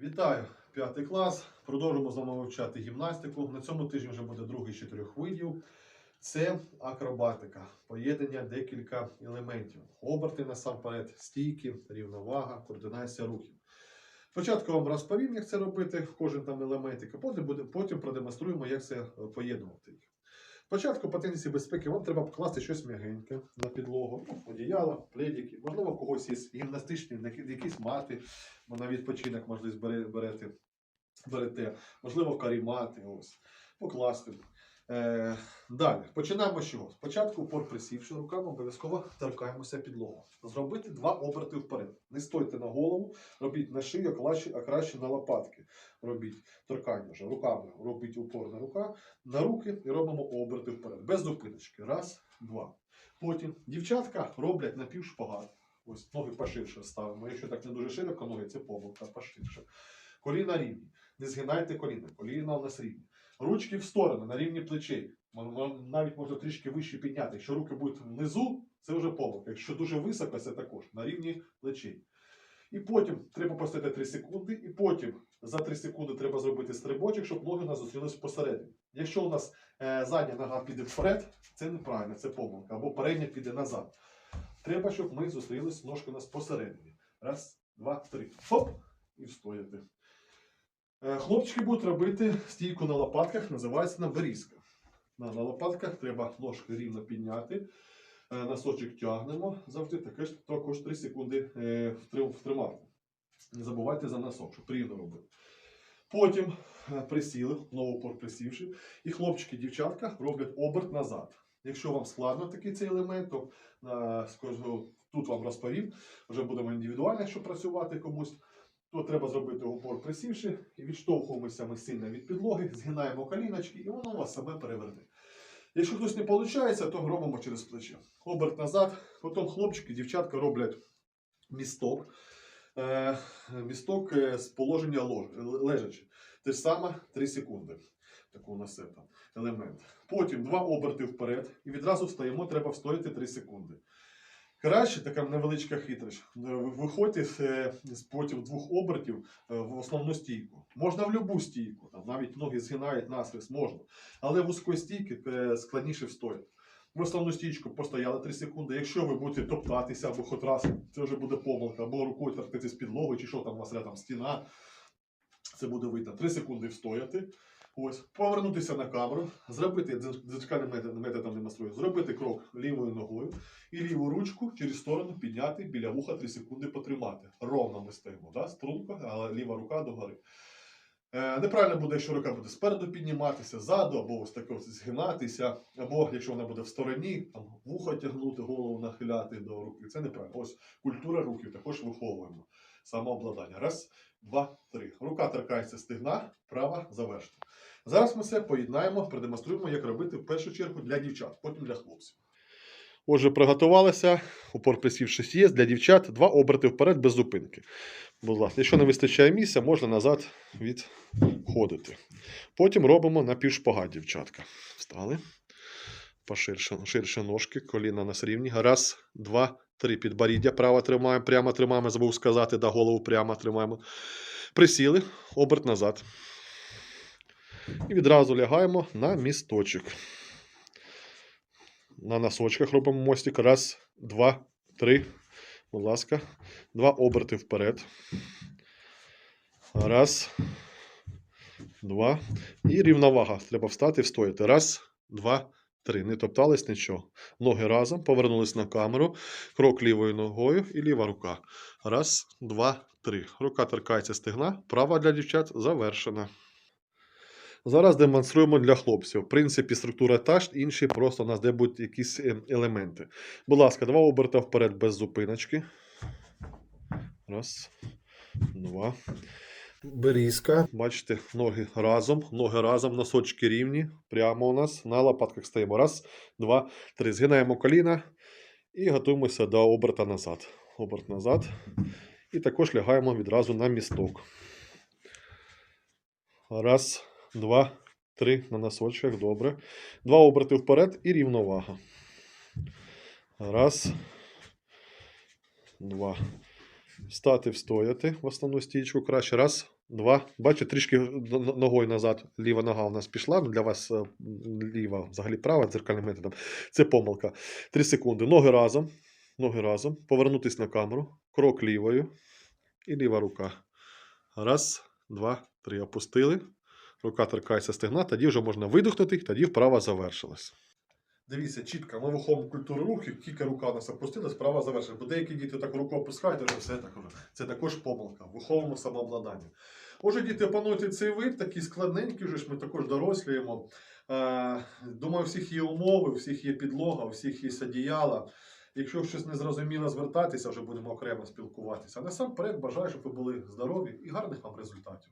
Вітаю, п'ятий клас. Продовжуємо з вами вивчати гімнастику. На цьому тижні вже буде другий з чотирьох видів. Це акробатика, поєднання декілька елементів. Оберти насамперед, стійки, рівновага, координація рухів. Спочатку вам розповім, як це робити кожен там елементик, а потім, потім продемонструємо, як це е, поєднувати їх. Спочатку по техніці безпеки вам треба покласти щось м'ягеньке на підлогу, ну, одіяло, пледики, можливо, у когось є гімнастичні, якісь мати, бо на відпочинок можливо берете, берете, можливо, карімати, ось, покласти. Е, далі, починаємо з чого? Спочатку упор присівши руками, обов'язково торкаємося підлогу. Зробити два оберти вперед. Не стойте на голову, робіть на шию, а краще, на лопатки. Робіть торкання вже руками, робіть упор на рука, на руки і робимо оберти вперед. Без зупиночки. Раз, два. Потім дівчатка роблять напівшпагат. Ось ноги поширше ставимо. Якщо так не дуже широко, ноги це помилка, поширше. Коліна рівні. Не згинайте коліна. Коліна у нас рівні. Ручки в сторону, на рівні плечей. Навіть можна трішки вище підняти. Якщо руки будуть внизу, це вже помилка. Якщо дуже високо, це також на рівні плечей. І потім треба постояти 3 секунди, і потім за 3 секунди треба зробити стрибочок, щоб ноги нас зустрілись посередині. Якщо у нас е, задня нога піде вперед, це неправильно, це помилка. Або передня піде назад. Треба, щоб ми зустрілись ножки у нас посередині. Раз, два, три. Хоп! І встояти. Е, Хлопчики будуть робити стійку на лопатках, називається на берізка. На, на лопатках треба ножки рівно підняти. Е, Носочок тягнемо завжди, також, також 3 секунди е, втрим- втримати. Не забувайте за носок, щоб рівно робити. Потім присіли, знову пор присівши, і хлопчики, дівчатка роблять оберт назад. Якщо вам складно такий цей елемент, то скажу, тут вам розповім, вже будемо індивідуально, якщо працювати комусь, то треба зробити опор присівши, і відштовхуємося ми сильно від підлоги, згинаємо коліночки, і воно вас саме переверне. Якщо хтось не виходить, то робимо через плече. Оберт назад, потім хлопчики, дівчатка роблять місток. Е, місток е, з положення лож, лежачи. Те ж саме 3 секунди. Такий у нас елемент. Потім два оберти вперед і відразу встаємо, треба встояти 3 секунди. Краще така невеличка хитрість. Е, ви- Виходьте е, з потім двох обертів е, в основну стійку. Можна в будь-яку стійку, там навіть ноги згинають насріз, можна. Але в вузької стійки складніше встояти. В основну стічку постояли 3 секунди. Якщо ви будете топтатися або хоч раз, це вже буде помилка, або рукою торкнеться з підлоги, чи що там у вас рядом стіна, це буде видно. 3 секунди встояти. Ось, повернутися на камеру, зробити дз- дзеркальним методом, демонструю, зробити крок лівою ногою і ліву ручку через сторону підняти біля вуха 3 секунди потримати. Ровно ми стоїмо, да? струнко, але ліва рука догори. Е, неправильно буде, якщо рука буде спереду підніматися, ззаду, або ось так ось згинатися, або якщо вона буде в стороні, там вухо тягнути, голову нахиляти до руки. Це неправильно. Ось культура рухів також виховуємо. Самообладання. Раз, два, три. Рука торкається стегна, права завершена. Зараз ми все поєднаємо, продемонструємо, як робити в першу чергу для дівчат, потім для хлопців. Отже, приготувалися. Упор присівшись є. Для дівчат два оберти вперед без зупинки. Будь ласка, якщо не вистачає місця, можна назад відходити. Потім робимо на напівшпагат, дівчатка. Встали. Поширше ширше ножки, коліна у нас рівні. Раз, два, три. Підборіддя. Право тримаємо, прямо тримаємо. Забув сказати, да, голову прямо тримаємо. Присіли, оберт назад. І відразу лягаємо на місточок. На носочках робимо мостик. Раз, два, три. Будь ласка. Два оберти вперед. Раз. Два. І рівновага. Треба встати, і встояти. Раз, два, три. Не топтались нічого. Ноги разом. Повернулись на камеру. Крок лівою ногою і ліва рука. Раз, два, три. Рука торкається стегна. Права для дівчат завершена. Зараз демонструємо для хлопців. В принципі, структура та ж, інші просто у нас де будуть якісь е, елементи. Будь ласка, два оберта вперед без зупиночки. Раз, два. Берізка. Бачите, ноги разом, ноги разом, носочки рівні. Прямо у нас на лопатках стоїмо. Раз, два, три. Згинаємо коліна і готуємося до оберта назад. Оберт назад. І також лягаємо відразу на місток. Раз, два, три на носочках. Добре. Два оберти вперед і рівновага. Раз. Два. Стати встояти в основну стічку. Краще. Раз, два. Бачите, трішки ногою назад. Ліва нога у нас пішла. Для вас е, ліва, взагалі права дзеркальним методом. Це помилка. Три секунди. Ноги разом. Ноги разом. Повернутись на камеру. Крок лівою. І ліва рука. Раз, два, три. Опустили. Рука торкається стегна, тоді вже можна видихнути, тоді вправа завершилась. Дивіться, чітко, ми виховуємо культуру рухів, тільки рука у нас опустилась, справа завершилась. Бо деякі діти так руку опускають, вже все так уже. Це також помилка. Виховуємо самообладнання. Отже, діти, опануйте цей вид, такий складненький, вже ж ми також дорослюємо. Е, думаю, у всіх є умови, у всіх є підлога, у всіх є одіяла. Якщо щось не зрозуміло, звертайтеся, вже будемо окремо спілкуватися. А насамперед бажаю, щоб ви були здорові і гарних вам результатів.